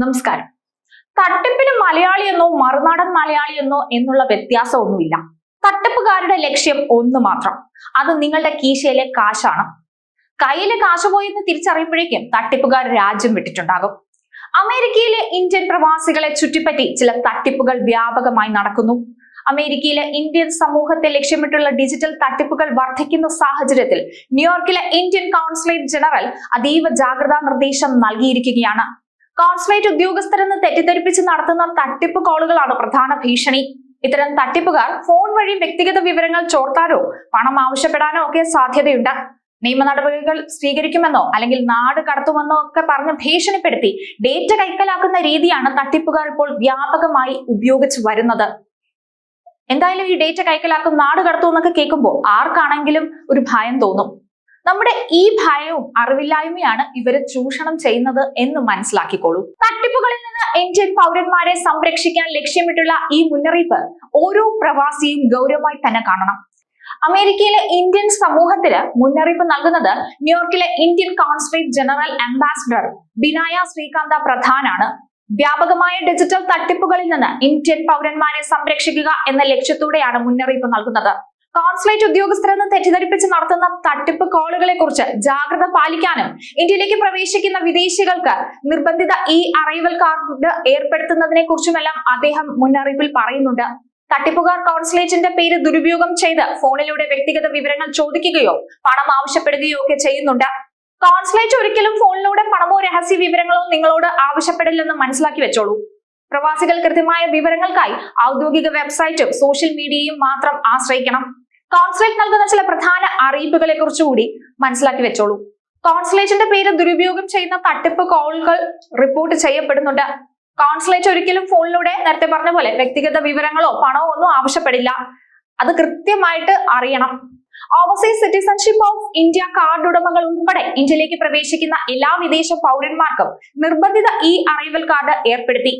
നമസ്കാരം. തട്ടിപ്പിന് മലയാളിയെന്നോ മറുനാടൻ മലയാളിയെന്നോ എന്നുള്ള വ്യത്യാസമൊന്നുമില്ല. തട്ടിപ്പുകാരുടെ ലക്ഷ്യം ഒന്ന് മാത്രം. അത് നിങ്ങളുടെ കീശയിലെ കാശാണ്. കയ്യിലെ കാശ് പോയെന്ന് തിരിച്ചറിയുമ്പോഴേക്കും തട്ടിപ്പുകാർ രാജ്യം വിട്ടിട്ടുണ്ടാകും. അമേരിക്കയിലെ ഇന്ത്യൻ പ്രവാസികളെ ചുറ്റിപ്പറ്റി ചില തട്ടിപ്പുകൾ വ്യാപകമായി നടക്കുന്നു. അമേരിക്കയിലെ ഇന്ത്യൻ സമൂഹത്തെ ലക്ഷ്യമിട്ടുള്ള ഡിജിറ്റൽ തട്ടിപ്പുകൾ വർദ്ധിക്കുന്ന സാഹചര്യത്തിൽ ന്യൂയോർക്കിലെ ഇന്ത്യൻ കൗൺസിലേറ്റ് ജനറൽ അതീവ ജാഗ്രതാ നിർദ്ദേശം നൽകിയിരിക്കുകയാണ്. കോൺസുലേറ്റ് ഉദ്യോഗസ്ഥരെന്ന് തെറ്റിദ്ധരിപ്പിച്ച് നടത്തുന്ന തട്ടിപ്പ് കോളുകളാണ് പ്രധാന ഭീഷണി. ഇത്തരം തട്ടിപ്പുകാർ ഫോൺ വഴി വ്യക്തിഗത വിവരങ്ങൾ ചോർത്താനോ പണം ആവശ്യപ്പെടാനോ ഒക്കെ സാധ്യതയുണ്ട്. നിയമ നടപടികൾ സ്വീകരിക്കുമെന്നോ അല്ലെങ്കിൽ നാട് കടത്തുമെന്നോ ഒക്കെ പറഞ്ഞ് ഭീഷണിപ്പെടുത്തി ഡേറ്റ കൈക്കലാക്കുന്ന രീതിയാണ് തട്ടിപ്പുകാർ ഇപ്പോൾ വ്യാപകമായി ഉപയോഗിച്ച് വരുന്നത്. എന്തായാലും ഈ ഡേറ്റ കൈക്കലാക്കും നാട് കടത്തുമെന്നൊക്കെ കേൾക്കുമ്പോൾ ആർക്കാണെങ്കിലും ഒരു ഭയം തോന്നും. നമ്മുടെ ഈ ഭയവും അറിവില്ലായ്മയാണ് ഇവരെ ചൂഷണം ചെയ്യുന്നത് എന്ന് മനസ്സിലാക്കിക്കോളൂ. തട്ടിപ്പുകളിൽ നിന്ന് ഇന്ത്യൻ പൗരന്മാരെ സംരക്ഷിക്കാൻ ലക്ഷ്യമിട്ടുള്ള ഈ മുന്നറിയിപ്പ് ഓരോ പ്രവാസിയും ഗൗരവമായി തന്നെ കാണണം. അമേരിക്കയിലെ ഇന്ത്യൻ സമൂഹത്തിന് മുന്നറിയിപ്പ് നൽകുന്നത് ന്യൂയോർക്കിലെ Indian consulate general ambassador Binaya Srikanta പ്രധാനാണ്. വ്യാപകമായ ഡിജിറ്റൽ തട്ടിപ്പുകളിൽ നിന്ന് ഇന്ത്യൻ പൗരന്മാരെ സംരക്ഷിക്കുക എന്ന ലക്ഷ്യത്തോടെയാണ് മുന്നറിയിപ്പ് നൽകുന്നത്. കോൺസുലേറ്റ് ഉദ്യോഗസ്ഥരെന്ന് തെറ്റിദ്ധരിപ്പിച്ച് നടത്തുന്ന തട്ടിപ്പ് കോളുകളെ കുറിച്ച് ജാഗ്രത പാലിക്കാനും ഇന്ത്യയിലേക്ക് പ്രവേശിക്കുന്ന വിദേശികൾക്ക് നിർബന്ധിത ഇ അറൈവൽ കാർഡ് ഏർപ്പെടുത്തുന്നതിനെ കുറിച്ചുമെല്ലാം അദ്ദേഹം മുന്നറിയിപ്പിൽ പറയുന്നുണ്ട്. തട്ടിപ്പുകാർ കോൺസുലേറ്റിന്റെ പേര് ദുരുപയോഗം ചെയ്ത് ഫോണിലൂടെ വ്യക്തിഗത വിവരങ്ങൾ ചോദിക്കുകയോ പണം ആവശ്യപ്പെടുകയോ ഒക്കെ ചെയ്യുന്നുണ്ട്. കോൺസുലേറ്റ് ഒരിക്കലും ഫോണിലൂടെ പണമോ രഹസ്യ വിവരങ്ങളോ നിങ്ങളോട് ആവശ്യപ്പെടില്ലെന്ന് മനസ്സിലാക്കി വെച്ചോളൂ. പ്രവാസികൾ കൃത്യമായ വിവരങ്ങൾക്കായി ഔദ്യോഗിക വെബ്സൈറ്റും സോഷ്യൽ മീഡിയയും മാത്രം ആശ്രയിക്കണം. കോൺസുലേറ്റ് നൽകുന്ന ചില പ്രധാന അറിയിപ്പുകളെ കുറിച്ചുകൂടി മനസ്സിലാക്കി വെച്ചോളൂ. കോൺസുലേറ്റിന്റെ പേര് ദുരുപയോഗം ചെയ്യുന്ന തട്ടിപ്പ് കോളുകൾ റിപ്പോർട്ട് ചെയ്യപ്പെടുന്നുണ്ട്. കോൺസുലേറ്റ് ഒരിക്കലും ഫോണിലൂടെ നേരത്തെ പറഞ്ഞ പോലെ വ്യക്തിഗത വിവരങ്ങളോ പണമോ ഒന്നും ആവശ്യപ്പെടില്ല. അത് കൃത്യമായിട്ട് അറിയണം. Overseas citizenship of India card ഉടമകൾ ഉൾപ്പെടെ ഇന്ത്യയിലേക്ക് പ്രവേശിക്കുന്ന എല്ലാ വിദേശ പൗരന്മാർക്കും നിർബന്ധിത ഈ അറൈവൽ കാർഡ് ഏർപ്പെടുത്തി.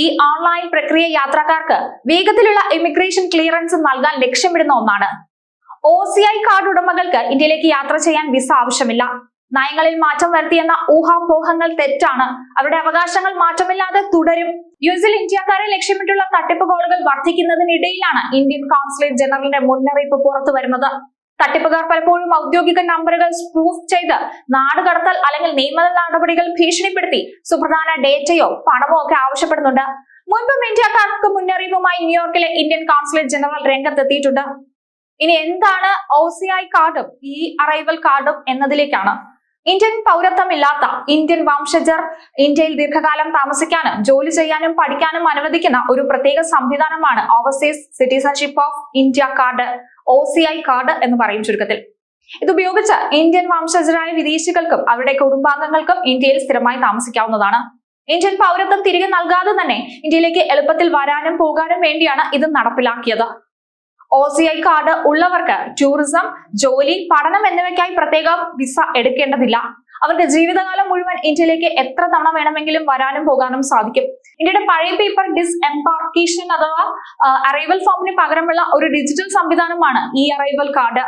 ഈ ഓൺലൈൻ പ്രക്രിയ യാത്രക്കാർക്ക് വേഗത്തിലുള്ള ഇമിഗ്രേഷൻ ക്ലിയറൻസ് നൽകാൻ ലക്ഷ്യമിടുന്ന ഒന്നാണ്. ഒ സി ഐ കാർഡ് ഉടമകൾക്ക് ഇന്ത്യയിലേക്ക് യാത്ര ചെയ്യാൻ വിസ ആവശ്യമില്ല. നയങ്ങളിൽ മാറ്റം വരുത്തിയെന്ന ഊഹാപോഹങ്ങൾ തെറ്റാണ്. അവരുടെ അവകാശങ്ങൾ മാറ്റമില്ലാതെ തുടരും. യു എസിൽ ഇന്ത്യക്കാരെ ലക്ഷ്യമിട്ടുള്ള തട്ടിപ്പ് കോളുകൾ വർദ്ധിക്കുന്നതിനിടയിലാണ് ഇന്ത്യൻ കോൺസുലേറ്റ് ജനറലിന്റെ മുന്നറിയിപ്പ് പുറത്തു വരുന്നത് തട്ടിപ്പുകാർ പലപ്പോഴും ഔദ്യോഗിക നമ്പറുകൾ പ്രൂഫ് ചെയ്ത് നാട് കടത്തൽ അല്ലെങ്കിൽ നിയമ നടപടികൾ ഭീഷണിപ്പെടുത്തി സുപ്രധാന ഡേറ്റയോ പണമോ ഒക്കെ ആവശ്യപ്പെടുന്നുണ്ട്. മുൻപും ഇന്ത്യക്കാർക്ക് മുന്നറിയിപ്പുമായി ന്യൂയോർക്കിലെ ഇന്ത്യൻ കോൺസുലേറ്റ് ജനറൽ രംഗത്തെത്തിയിട്ടുണ്ട്. ഇനി എന്താണ് ഒ സി ഐ കാർഡും ഇ അറൈവൽ കാർഡും എന്നതിലേക്കാണ്. ഇന്ത്യൻ പൗരത്വമില്ലാത്ത ഇന്ത്യൻ വംശജർ ഇന്ത്യയിൽ ദീർഘകാലം താമസിക്കാനും ജോലി ചെയ്യാനും പഠിക്കാനും അനുവദിക്കുന്ന ഒരു പ്രത്യേക സംവിധാനമാണ് overseas citizenship of India card O card എന്ന് പറയും ചുരുക്കത്തിൽ. ഇത് ഉപയോഗിച്ച് ഇന്ത്യൻ വംശജരായ വിദേശികൾക്കും അവരുടെ കുടുംബാംഗങ്ങൾക്കും ഇന്ത്യയിൽ സ്ഥിരമായി താമസിക്കാവുന്നതാണ്. ഇന്ത്യൻ പൗരത്വം തിരികെ നൽകാതെ തന്നെ ഇന്ത്യയിലേക്ക് എളുപ്പത്തിൽ വരാനും പോകാനും വേണ്ടിയാണ് ഇത് നടപ്പിലാക്കിയത്. ഒ സി ഐ കാർഡ് ഉള്ളവർക്ക് ടൂറിസം ജോലി പഠനം എന്നിവയ്ക്കായി പ്രത്യേകം വിസ എടുക്കേണ്ടതില്ല. അവർക്ക് ജീവിതകാലം മുഴുവൻ ഇന്ത്യയിലേക്ക് എത്ര തവണ വേണമെങ്കിലും വരാനും പോകാനും സാധിക്കും. ഇന്ത്യയുടെ പഴയ പേപ്പർ ഡിസ് എംപാർക്കേഷൻ അഥവാ അറൈവൽ ഫോമിന് പകരമുള്ള ഒരു ഡിജിറ്റൽ സംവിധാനമാണ് ഈ അറൈവൽ കാർഡ്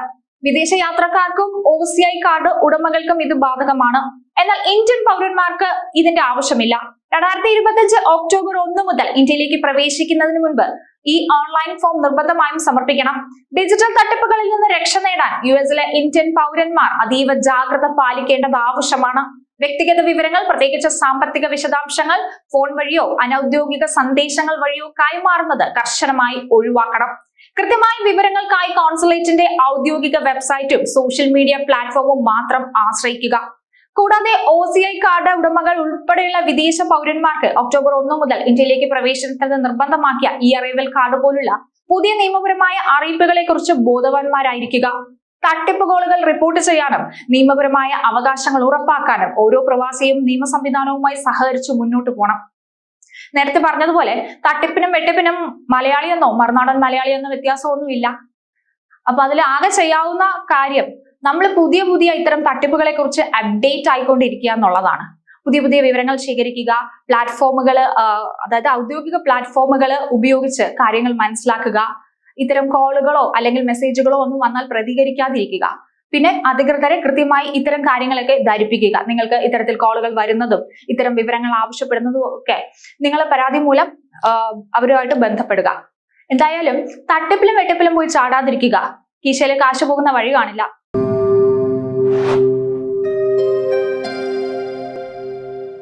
വിദേശ യാത്രക്കാർക്കും ഒ സി ഐ കാർഡ് ഉടമകൾക്കും ഇത് ബാധകമാണ്. എന്നാൽ ഇന്ത്യൻ പൗരന്മാർക്ക് ഇതിന്റെ ആവശ്യമില്ല. രണ്ടായിരത്തി ഇരുപത്തിയഞ്ച് ഒക്ടോബർ ഒന്ന് മുതൽ ഇന്ത്യയിലേക്ക് പ്രവേശിക്കുന്നതിന് മുൻപ് ഈ ഓൺലൈൻ ഫോം നിർബന്ധമായും സമർപ്പിക്കണം. ഡിജിറ്റൽ തട്ടിപ്പുകളിൽ നിന്ന് രക്ഷ നേടാൻ യു എസിലെ ഇന്ത്യൻ പൗരന്മാർ അതീവ ജാഗ്രത പാലിക്കേണ്ടത് ആവശ്യമാണ്. വ്യക്തിഗത വിവരങ്ങൾ പ്രത്യേകിച്ച് സാമ്പത്തിക വിശദാംശങ്ങൾ ഫോൺ വഴിയോ അനൌദ്യോഗിക സന്ദേശങ്ങൾ വഴിയോ കൈമാറുന്നത് കർശനമായി ഒഴിവാക്കണം. കൃത്യമായ വിവരങ്ങൾക്കായി കോൺസുലേറ്റിന്റെ ഔദ്യോഗിക വെബ്സൈറ്റും സോഷ്യൽ മീഡിയ പ്ലാറ്റ്ഫോമും മാത്രം ആശ്രയിക്കുക. കൂടാതെ ഒ സി ഐ കാർഡ് ഉടമകൾ ഉൾപ്പെടെയുള്ള വിദേശ പൗരന്മാർക്ക് ഒക്ടോബർ ഒന്ന് മുതൽ ഇന്ത്യയിലേക്ക് പ്രവേശനത്തിന് നിർബന്ധമാക്കിയ ഇ അറൈവൽ കാർഡ് പോലുള്ള പുതിയ നിയമപരമായ അറിയിപ്പുകളെ കുറിച്ച് ബോധവാന്മാരായിരിക്കുക. തട്ടിപ്പ് കോളുകൾ റിപ്പോർട്ട് ചെയ്യാനും നിയമപരമായ അവകാശങ്ങൾ ഉറപ്പാക്കാനും ഓരോ പ്രവാസിയും നിയമ സംവിധാനവുമായി സഹകരിച്ച് മുന്നോട്ട് പോകണം നേരത്തെ പറഞ്ഞതുപോലെ തട്ടിപ്പിനും വെട്ടിപ്പിനും മലയാളിയെന്നോ മറുനാടൻ മലയാളിയെന്നോ വ്യത്യാസമൊന്നുമില്ല. അപ്പൊ അതിൽ ആകെ ചെയ്യാവുന്ന കാര്യം നമ്മൾ പുതിയ പുതിയ ഇത്തരം തട്ടിപ്പുകളെ കുറിച്ച് അപ്ഡേറ്റ് ആയിക്കൊണ്ടിരിക്കുക എന്നുള്ളതാണ്. പുതിയ പുതിയ വിവരങ്ങൾ ശേഖരിക്കുക പ്ലാറ്റ്ഫോമുകൾ അതായത് ഔദ്യോഗിക പ്ലാറ്റ്ഫോമുകൾ ഉപയോഗിച്ച് കാര്യങ്ങൾ മനസ്സിലാക്കുക ഇത്തരം കോളുകളോ അല്ലെങ്കിൽ മെസ്സേജുകളോ ഒന്നും വന്നാൽ പ്രതികരിക്കാതിരിക്കുക. പിന്നെ അധികൃതരെ കൃത്യമായി ഇത്തരം കാര്യങ്ങളൊക്കെ ധരിപ്പിക്കുക. നിങ്ങൾക്ക് ഇത്തരത്തിൽ കോളുകൾ വരുന്നതും ഇത്തരം വിവരങ്ങൾ ആവശ്യപ്പെടുന്നതും ഒക്കെ നിങ്ങളെ പരാതി മൂലം അവരുമായിട്ട് ബന്ധപ്പെടുക. എന്തായാലും തട്ടിപ്പിലും വെട്ടിപ്പിലും പോയി ചാടാതിരിക്കുക. കീശയിലെ കാശ് പോകുന്ന വഴി കാണില്ല. Thank you.